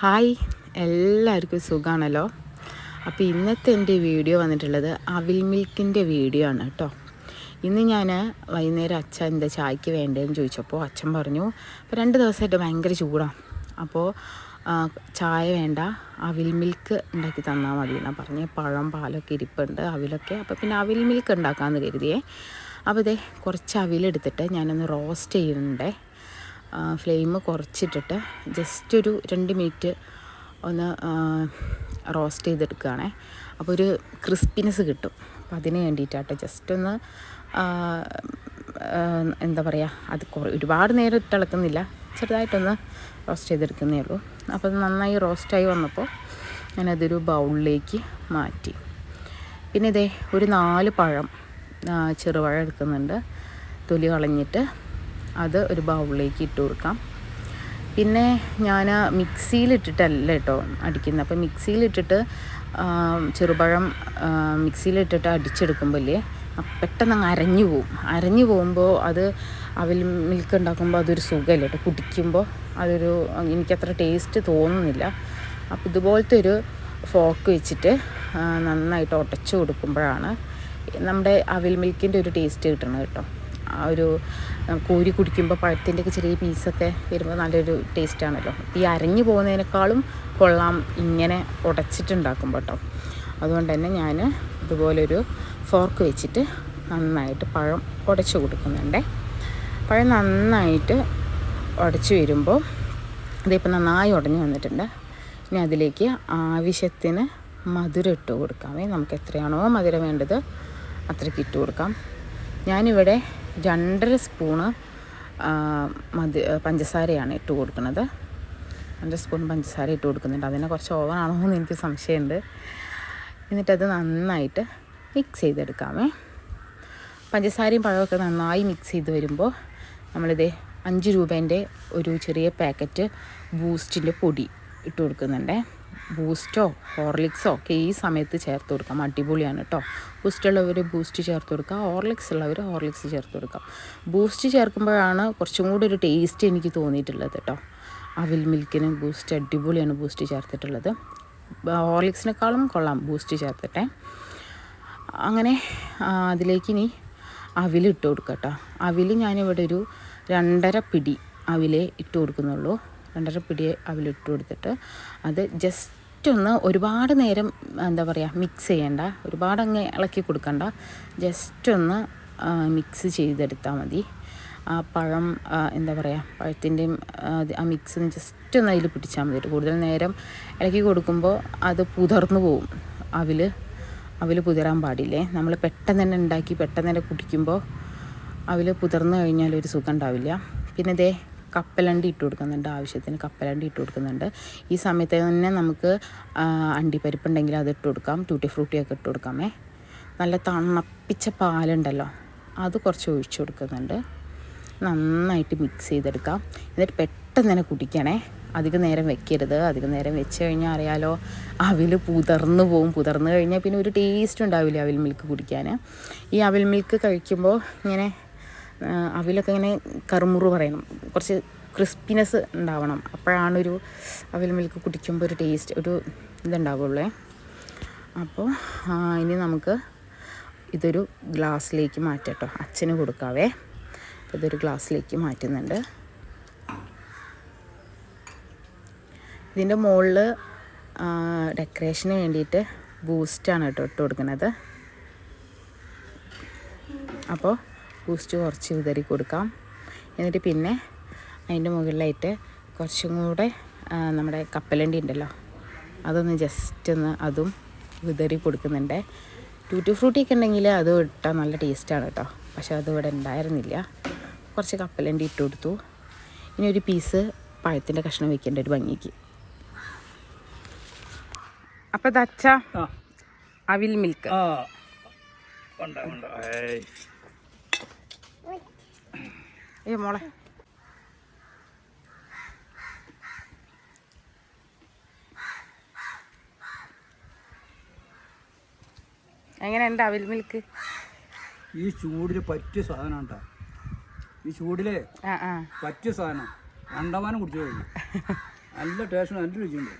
Hi എല്ലാവർക്കും സുഖമാണല്ലോ അപ്പോൾ ഇന്നത്തെ എന്റെ വീഡിയോ വന്നിട്ടുള്ളത് അവിൽ മിൽക്കിന്റെ വീഡിയോ ആണ് കേട്ടോ. ഇന്ന് ഞാൻ വൈകുന്നേരം അച്ഛൻ എന്താ ചായക്ക് വേണ്ടതെന്ന് ചോദിച്ചപ്പോൾ അച്ഛൻ പറഞ്ഞു അപ്പോൾ രണ്ട് ദിവസമായിട്ട് ഭയങ്കര ചൂടാണ് അപ്പോൾ ചായ വേണ്ട അവിൽ മിൽക്ക് ഉണ്ടാക്കി തന്നാൽ മതി എന്നാണ് പറഞ്ഞ് പഴം പാലൊക്കെ ഇരിപ്പുണ്ട് അവിലൊക്കെ. അപ്പോൾ പിന്നെ അവിൽ മിൽക്ക് ഉണ്ടാക്കാമെന്ന് കരുതിയേ. അപ്പോൾ ഇതേ കുറച്ച് അവിലെടുത്തിട്ട് ഞാനൊന്ന് റോസ്റ്റ് ചെയ്യുന്നുണ്ടേ. ഫ്ലെയിം കുറച്ചിട്ടിട്ട് ജസ്റ്റ് ഒരു രണ്ട് മിനിറ്റ് ഒന്ന് റോസ്റ്റ് ചെയ്തെടുക്കുകയാണേ. അപ്പോൾ ഒരു ക്രിസ്പിനെസ് കിട്ടും. അപ്പോൾ അതിന് വേണ്ടിയിട്ടാട്ടോ ജസ്റ്റ് ഒന്ന് എന്താ പറയുക അത് കുറേ ഒരുപാട് നേരം ഇട്ടിളക്കുന്നില്ല ചെറുതായിട്ടൊന്ന് റോസ്റ്റ് ചെയ്തെടുക്കുന്നേ ഉള്ളൂ. അപ്പോൾ അത് നന്നായി റോസ്റ്റായി വന്നപ്പോൾ ഞാനതൊരു ബൗളിലേക്ക് മാറ്റി. പിന്നെ ഇതേ ഒരു നാല് പഴം ചെറുപഴം എടുക്കുന്നുണ്ട്. തൊലി കളഞ്ഞിട്ട് അത് ഒരു ബൗളിലേക്ക് ഇട്ട് കൊടുക്കാം. പിന്നെ ഞാൻ മിക്സിയിലിട്ടിട്ടല്ല കേട്ടോ അടിക്കുന്നത്. അപ്പോൾ മിക്സിയിലിട്ടിട്ട് ചെറുപഴം മിക്സിയിലിട്ടിട്ട് അടിച്ചെടുക്കുമ്പോൾ ഇല്ലേ പെട്ടെന്ന് അങ്ങ് അരഞ്ഞു പോവും. അരഞ്ഞു പോകുമ്പോൾ അത് അവിൽ മിൽക്ക് ഉണ്ടാക്കുമ്പോൾ അതൊരു സുഖമല്ല കേട്ടോ. കുടിക്കുമ്പോൾ അതൊരു എനിക്കത്ര ടേസ്റ്റ് തോന്നുന്നില്ല. അപ്പോൾ ഇതുപോലത്തെ ഒരു ഫോക്ക് വെച്ചിട്ട് നന്നായിട്ട് ഉടച്ചു കൊടുക്കുമ്പോഴാണ് നമ്മുടെ അവിൽ മിൽക്കിന്റെ ഒരു ടേസ്റ്റ് കിട്ടണം കേട്ടോ. ഒരു കോരി കുടിക്കുമ്പോൾ പഴത്തിന്റെയൊക്കെ ചെറിയ പീസൊക്കെ വരുമ്പോൾ നല്ലൊരു ടേസ്റ്റാണല്ലോ. ഈ അരഞ്ഞു പോകുന്നതിനേക്കാളും കൊള്ളാം ഇങ്ങനെ ഉടച്ചിട്ടുണ്ടാക്കുമ്പോൾ കേട്ടോ അതുകൊണ്ട് തന്നെ ഞാൻ ഇതുപോലൊരു ഫോർക്ക് വെച്ചിട്ട് നന്നായിട്ട് പഴം ഉടച്ചു കൊടുക്കുന്നുണ്ടേ. പഴം നന്നായിട്ട് ഉടച്ചു വരുമ്പോൾ ഇതിപ്പോൾ നന്നായി ഉടഞ്ഞു വന്നിട്ടുണ്ട്. ഇനി അതിലേക്ക് ആവശ്യത്തിന് മധുരം ഇട്ട് കൊടുക്കാമേ നമുക്ക് എത്രയാണോ മധുരം വേണ്ടത് അത്രയ്ക്ക് ഇട്ട് കൊടുക്കാം. ഞാനിവിടെ രണ്ടര സ്പൂണ് മതി പഞ്ചസാരയാണ് ഇട്ട് കൊടുക്കുന്നത്. രണ്ടര സ്പൂൺ പഞ്ചസാര ഇട്ട് കൊടുക്കുന്നുണ്ട്. അതിനെ കുറച്ച് ഓവറാണോ എന്ന് എനിക്ക് സംശയമുണ്ട്. എന്നിട്ടത് നന്നായിട്ട് മിക്സ് ചെയ്തെടുക്കാമേ. പഞ്ചസാരയും പഴമൊക്കെ നന്നായി മിക്സ് ചെയ്ത് വരുമ്പോൾ നമ്മളിത് അഞ്ച് രൂപേന്റെ ഒരു ചെറിയ പാക്കറ്റ് ബൂസ്റ്റിന്റെ പൊടി ഇട്ട് കൊടുക്കുന്നുണ്ട്. ബൂസ്റ്റോ ഹോർലിക്സോ ഒക്കെ ഈ സമയത്ത് ചേർത്ത് കൊടുക്കാം. അടിപൊളിയാണ് കേട്ടോ ബൂസ്റ്റ് ഉള്ളവർ ബൂസ്റ്റ് ചേർത്ത് കൊടുക്കുക ഹോർലിക്സ് ഉള്ളവർ ഹോർലിക്സ് ചേർത്ത് കൊടുക്കാം. ബൂസ്റ്റ് ചേർക്കുമ്പോഴാണ് കുറച്ചും കൂടി ഒരു ടേസ്റ്റ് എനിക്ക് തോന്നിയിട്ടുള്ളത് കേട്ടോ അവിൽ മിൽക്കിന് ബൂസ്റ്റ് അടിപൊളിയാണ് ബൂസ്റ്റ് ചേർത്തിട്ടുള്ളത്. ഹോർലിക്സിനേക്കാളും കൊള്ളാം ബൂസ്റ്റ് ചേർത്തിട്ടെ. അങ്ങനെ ആ, അതിലേക്ക് ഇനി അവിലിട്ട് കൊടുക്കുക കേട്ടോ അവിൽ ഞാനിവിടെ ഒരു രണ്ടര പിടി അവിലേ ഇട്ട് കൊടുക്കുന്നുള്ളൂ. രണ്ടര പിടി അവിലിട്ട് കൊടുത്തിട്ട് അത് ജസ്റ്റ് ഒന്ന് ഒരുപാട് നേരം എന്താ പറയുക മിക്സ് ചെയ്യണ്ട. ഒരുപാട് അങ്ങ് ഇളക്കി കൊടുക്കണ്ട. ജസ്റ്റ് ഒന്ന് മിക്സ് ചെയ്തെടുത്താൽ മതി. ആ പഴം എന്താ പറയുക പഴത്തിന്റെയും ആ മിക്സ് ജസ്റ്റ് ഒന്ന് അതിൽ പിടിച്ചാൽ മതി കൂടുതൽ നേരം ഇളക്കി കൊടുക്കുമ്പോൾ അത് പുതർന്നു പോവും. അവിൽ അവിൽ പുതിരാൻ പാടില്ലേ? നമ്മൾ പെട്ടെന്ന് തന്നെ ഉണ്ടാക്കി പെട്ടെന്ന് തന്നെ കുടിക്കുമ്പോൾ അവിൽ പുതിർന്നു കഴിഞ്ഞാൽ ഒരു സുഖം ഉണ്ടാവില്ല. പിന്നെ ദേ കപ്പലണ്ടി ഇട്ട് കൊടുക്കുന്നുണ്ട് ആവശ്യത്തിന് കപ്പലണ്ടി ഇട്ട് കൊടുക്കുന്നുണ്ട്. ഈ സമയത്ത് തന്നെ നമുക്ക് അണ്ടിപ്പരിപ്പ് ഉണ്ടെങ്കിൽ അത് ഇട്ട് കൊടുക്കാം ടൂട്ടി ഫ്രൂട്ടിയൊക്കെ ഇട്ട് കൊടുക്കാമേ. നല്ല തണുപ്പിച്ച പാലുണ്ടല്ലോ അത് കുറച്ച് ഒഴിച്ചു കൊടുക്കുന്നുണ്ട്. നന്നായിട്ട് മിക്സ് ചെയ്തെടുക്കാം. എന്നിട്ട് പെട്ടെന്ന് തന്നെ കുടിക്കണേ. അധികം നേരം വെക്കരുത്. അധികം നേരം വെച്ച് കഴിഞ്ഞാൽ അറിയാലോ അവിൽ പുതർന്നു പോകും പുതർന്നു കഴിഞ്ഞാൽ പിന്നെ ഒരു ടേസ്റ്റ് ഉണ്ടാവില്ല അവിൽ മിൽക്ക് കുടിക്കാൻ? ഈ അവിൽ മിൽക്ക് കഴിക്കുമ്പോൾ ഇങ്ങനെ അവിലൊക്കെ ഇങ്ങനെ കറുമുറു പറയണം. കുറച്ച് ക്രിസ്പിനെസ് ഉണ്ടാവണം. അപ്പോഴാണൊരു അവിൽ മിൽക്ക് കുടിക്കുമ്പോൾ ഒരു ടേസ്റ്റ് ഒരു ഇതുണ്ടാവുള്ളേ. അപ്പോൾ ഇനി നമുക്ക് ഇതൊരു ഗ്ലാസ്സിലേക്ക് മാറ്റട്ടോ. അച്ഛന് കൊടുക്കാവേ. ഇതൊരു ഗ്ലാസ്സിലേക്ക് മാറ്റുന്നുണ്ട്. ഇതിന്റെ മുകളിൽ ഡെക്കറേഷന് വേണ്ടിയിട്ട് ബൂസ്റ്റാണ് കേട്ടോ ഇട്ട് കൊടുക്കുന്നത് അപ്പോൾ ബൂസ്റ്റ് കുറച്ച് വിതറി കൊടുക്കാം. എന്നിട്ട് പിന്നെ അതിന്റെ മുകളിലായിട്ട് കുറച്ചും കൂടെ നമ്മുടെ കപ്പലണ്ടി ഉണ്ടല്ലോ അതൊന്ന് ജസ്റ്റ് ഒന്ന് അതും വിതറി കൊടുക്കുന്നുണ്ട്. ടൂറ്റി ഫ്രൂട്ടിയൊക്കെ ഉണ്ടെങ്കിൽ അത് ഇട്ടാൽ നല്ല ടേസ്റ്റാണ് കേട്ടോ പക്ഷെ അത് ഇവിടെ ഉണ്ടായിരുന്നില്ല. കുറച്ച് കപ്പലണ്ടി ഇട്ട് കൊടുത്തു. ഇനി ഒരു പീസ് പഴത്തിന്റെ കഷ്ണം വെക്കേണ്ട ഒരു ഭംഗിക്ക്. അപ്പം ദച്ച ആ. അവിൽ മിൽക്ക് ആ ഉണ്ട് ഉണ്ട് ഏയ് അയ്യോ മോളെ. എങ്ങനെയുണ്ട് അവിൽ മിൽക്ക്? ഈ ചൂടിൽ പറ്റിയ സാധനം ഈ ചൂടിൽ പറ്റിയ സാധനം അണ്ടമാനം കുടിച്ചു കഴിഞ്ഞു. നല്ല ടേസ്റ്റ് നല്ല രുചിയുണ്ട്